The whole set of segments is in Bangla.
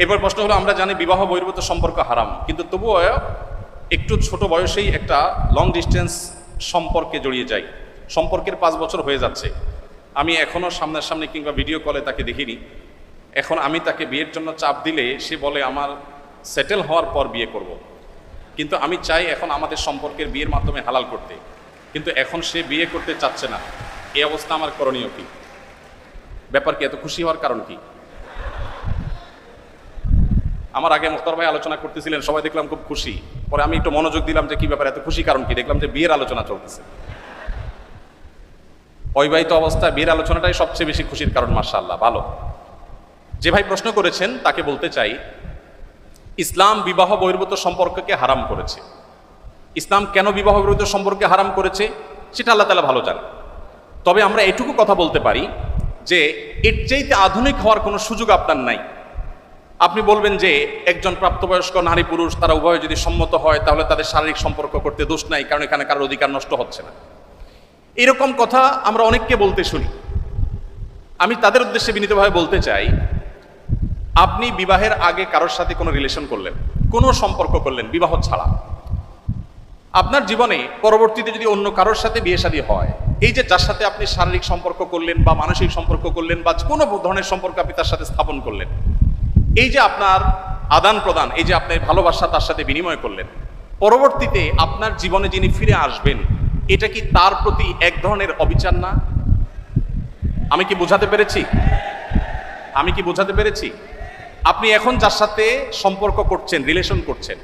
এবার প্রশ্ন হলো, আমরা জানি বিবাহ বহির্ভূত সম্পর্ক হারাম, কিন্তু তবুও একটু ছোট বয়সেই একটা লং ডিস্টেন্স সম্পর্কে জড়িয়ে যাই সম্পর্কের পাঁচ বছর হয়ে যাচ্ছে। আমি এখনও সামনাসামনি কিংবা ভিডিও কলে তাকে দেখিনি। এখন আমি তাকে বিয়ের জন্য চাপ দিলে সে বলে, আমার সেটেল হওয়ার পর বিয়ে করব। কিন্তু আমি চাই এখন আমাদের সম্পর্কের বিয়ের মাধ্যমে হালাল করতে। কিন্তু এখন সে বিয়ে করতে চাচ্ছে না। এই অবস্থা আমার করণীয় কি? ব্যাপার কি, এত খুশি হওয়ার কারণ কি? আমার আগে মুখতার ভাই আলোচনা করতেছিলেন, সবাই দেখলাম খুব খুশি। পরে আমি একটু মনোযোগ দিলাম যে কি ব্যাপার, এত খুশি কারণ কি? দেখলাম যে বিয়ের আলোচনা চলতেছে। অবিবাহিত অবস্থায় বিয়ের আলোচনাটাই সবচেয়ে বেশি খুশির কারণ মার্শাল্লাহ ভালো। যে ভাই প্রশ্ন করেছেন, তাকে বলতে চাই, ইসলাম বিবাহ বহির্ভূত সম্পর্ককে হারাম করেছে। ইসলাম কেন বিবাহ বহির্ভূত সম্পর্কে হারাম করেছে? সেটা আল্লাহ তালা ভালো জানে তবে আমরা এটুকু কথা বলতে পারি যে, এর চাইতে আধুনিক হওয়ার কোনো সুযোগ আপনার নাই। আপনি বলবেন যে একজন প্রাপ্তবয়স্ক নারী পুরুষ, তারা উভয় যদি সম্মত হয়, তাহলে তাদের শারীরিক সম্পর্ক করতে দোষ নাই, কারণ এখানে কারোর অধিকার নষ্ট হচ্ছে না। এরকম কথা আমরা অনেককে বলতে শুনি। আমি তাদের উদ্দেশ্যে বিনীতভাবে বলতে চাই, আপনি বিবাহের আগে কারোর সাথে কোনো রিলেশন করলেন, কোনো সম্পর্ক করলেন, বিবাহ ছাড়া। আপনার জীবনে পরবর্তীতে যদি অন্য কারোর সাথে বিয়ে শাদী হয়, এই যে যার সাথে আপনি শারীরিক সম্পর্ক করলেন বা মানসিক সম্পর্ক করলেন বা কোনো ধরনের সম্পর্ক আপনি তার সাথে স্থাপন করলেন এই যে আপনার আদান প্রদান, এই যে আপনার ভালোবাসা তার সাথে বিনিময় করলেন, পরবর্তীতে আপনার জীবনে যিনি ফিরে আসবেন, এটা কি তার প্রতি এক ধরনের অবিচার না? আমি কি বোঝাতে পেরেছি? আমি কি বোঝাতে পেরেছি? আপনি এখন যার সাথে সম্পর্ক করছেন রিলেশন করছেন,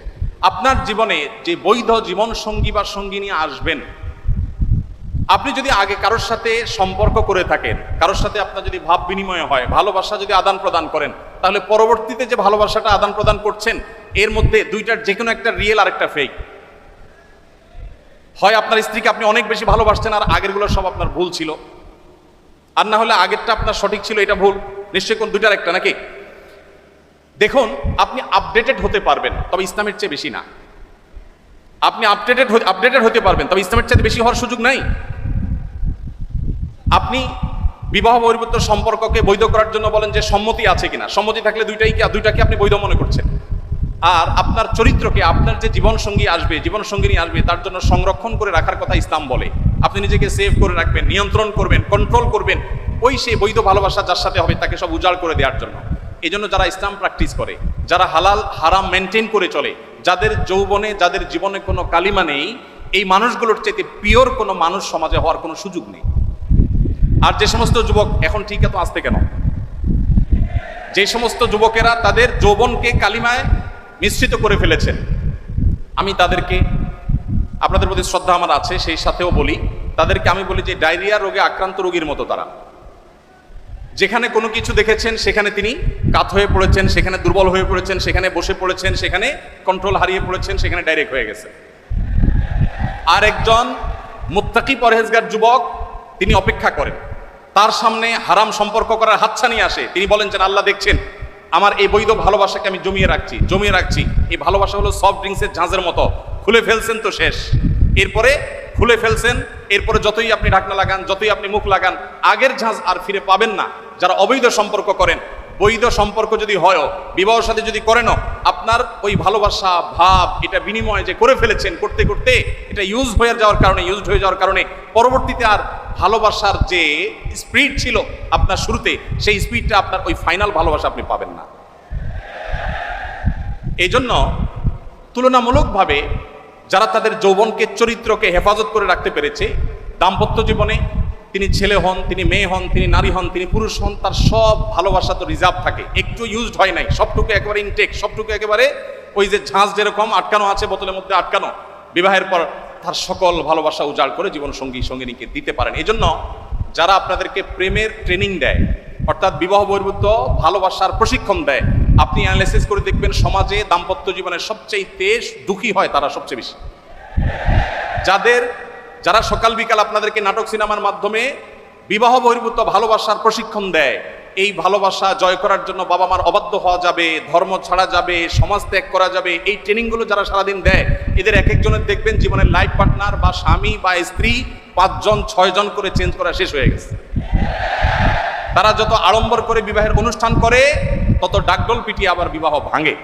আপনার জীবনে যে বৈধ জীবন সঙ্গী বা সঙ্গী নিয়ে আসবেন, আপনি যদি আগে কারোর সাথে সম্পর্ক করে থাকেন, কারোর সাথে আপনার যদি ভাব বিনিময় হয়, ভালোবাসা যদি আদান প্রদান করেন তাহলে পরবর্তীতে যে ভালোবাসাটা আদান প্রদান করছেন, এর মধ্যে দুইটার যে কোনো একটা রিয়েল আর একটা ফেক হয় আপনার স্ত্রীকে আপনি অনেক বেশি ভালোবাসছেন আর আগেরগুলো সব আপনার ভুল ছিল। আর না হলে আগেরটা আপনার সঠিক ছিল, এটা ভুল। নিশ্চয়ই কোন দুইটার একটা নাকি? দেখুন, আপনি আপডেটেড হতে পারবেন, তবে ইসলামের চেয়ে বেশি না। আপনি আপডেটেড আপডেটেড হতে পারবেন, তবে ইসলামের চেয়ে বেশি হওয়ার সুযোগ নাই। আপনি বিবাহ বহির্ভূত সম্পর্ককে বৈধ করার জন্য বলেন যে সম্মতি আছে কিনা। সম্মতি থাকলে দুইটাই কি দুইটাকে আপনি বৈধ মনে করছেন? আর আপনার চরিত্রকে, আপনার যে জীবন সঙ্গী আসবে জীবন সঙ্গিনী আসবে, তার জন্য সংরক্ষণ করে রাখার কথা ইসলাম বলে। আপনি নিজেকে সেভ করে রাখবেন, নিয়ন্ত্রণ করবেন কন্ট্রোল করবেন। ওই সে বৈধ ভালোবাসা যার সাথে হবে, তাকে সব উজাড় করে দেওয়ার জন্য। এই জন্য যারা ইসলাম প্র্যাকটিস করে, যারা হালাল, হারাম মেনটেন করে চলে, যাদের যৌবনে, যাদের জীবনে কোনো কালিমা নেই, এই মানুষগুলোর চাইতে পিওর কোনো মানুষ সমাজে হওয়ার কোনো সুযোগ নেই। আর যে সমস্ত যুবক এখন ঠিক এত আসতে কেন? যে সমস্ত যুবকেরা তাদের যৌবনকে কালিমায় মিশ্রিত করে ফেলেছেন, আমি তাদেরকে, আপনাদের প্রতি শ্রদ্ধা আমার আছে, সেই সাথেও বলি, তাদেরকে আমি বলি যে ডায়রিয়া রোগে আক্রান্ত রোগীর মতো তারা। যেখানে কোনো কিছু দেখেছেন, সেখানে তিনি কাত হয়ে পড়েছেন, সেখানে দুর্বল হয়ে পড়েছেন, সেখানে বসে পড়েছেন, সেখানে কন্ট্রোল হারিয়ে পড়েছেন, সেখানে ডাইরেক্ট হয়ে গেছে। আর একজন মুত্তাকি পরহেজগার যুবক তিনি অপেক্ষা করেন। তার সামনে হারাম সম্পর্ক করার হাতছানি আসে। তিনি বলেন যে আল্লাহ দেখছেন, আমার এই বৈধ ভালোবাসাকে আমি জমিয়ে রাখছি জমিয়ে রাখছি। এই ভালোবাসা হলো সফট ড্রিঙ্কসের ঝাঁঝের মতো। খুলে ফেলছেন তো শেষ। এরপরে খুলে ফেলছেন, এরপরে যতই আপনি ঢাকনা লাগান, যতই আপনি মুখ লাগান, আগের ঝাঁজ আর ফিরে পাবেন না। যারা অবৈধ সম্পর্ক করেন বৈধ সম্পর্ক যদি হয় বিবাহ সাথে যদি করেনও, আপনার ওই ভালোবাসা, ভাব, এটা বিনিময় যে করে ফেলেছেন করতে করতে, এটা ইউজ হয়ে যাওয়ার কারণে ইউজ হয়ে যাওয়ার কারণে, পরবর্তীতে আর ভালোবাসার যে স্পিড ছিল আপনার শুরুতে, সেই স্পিডটা আপনার ওই ফাইনাল ভালোবাসা আপনি পাবেন না। এই জন্য তুলনামূলকভাবে যারা তাদের যৌবনকে, চরিত্রকে হেফাজত করে রাখতে পেরেছে, দাম্পত্য জীবনে তিনি ছেলে হন, তিনি মেয়ে হন, তিনি নারী হন, তিনি পুরুষ হন, তার সব ভালোবাসা তো রিজার্ভ থাকে। একটু ইউজড হয় নাই, সবটুকু একেবারে ইনটেক সবটুকু একেবারে ওই যে ঝাঁজ যেরকম আটকানো আছে, বোতলের মধ্যে আটকানো, বিবাহের পর তার সকল ভালোবাসা উজাড় করে জীবন সঙ্গী সঙ্গিনীকে দিতে পারেন। এই জন্য যারা আপনাদেরকে প্রেমের ট্রেনিং দেয়, অর্থাৎ বিবাহ বহির্ভূত ভালোবাসার প্রশিক্ষণ দেয়, আপনি অ্যানালাইসিস করে দেখবেন সমাজে দাম্পত্য জীবনের সবচেয়ে তেজ দুঃখী হয় তারা সবচেয়ে বেশি। যাদের যারা সকাল বিকাল আপনাদেরকে নাটক সিনেমার মাধ্যমে বিবাহ বহির্ভূত ভালোবাসার প্রশিক্ষণ দেয়, এই ভালোবাসা জয় করার জন্য বাবা মার অবাধ্য হওয়া যাবে, ধর্ম ছাড়া যাবে, সমাজ ত্যাগ করা যাবে, এই ট্রেনিংগুলো যারা সারাদিন দেয়, এদের এক একজনের দেখবেন জীবনের লাইফ পার্টনার বা স্বামী বা স্ত্রী পাঁচজন, ছয়জন করে চেঞ্জ করা শেষ হয়ে গেছে। তারা যত আড়ম্বর করে বিবাহের অনুষ্ঠান করে, তত ডাকডোল পিটিয়ে আবার বিবাহ ভাঙে।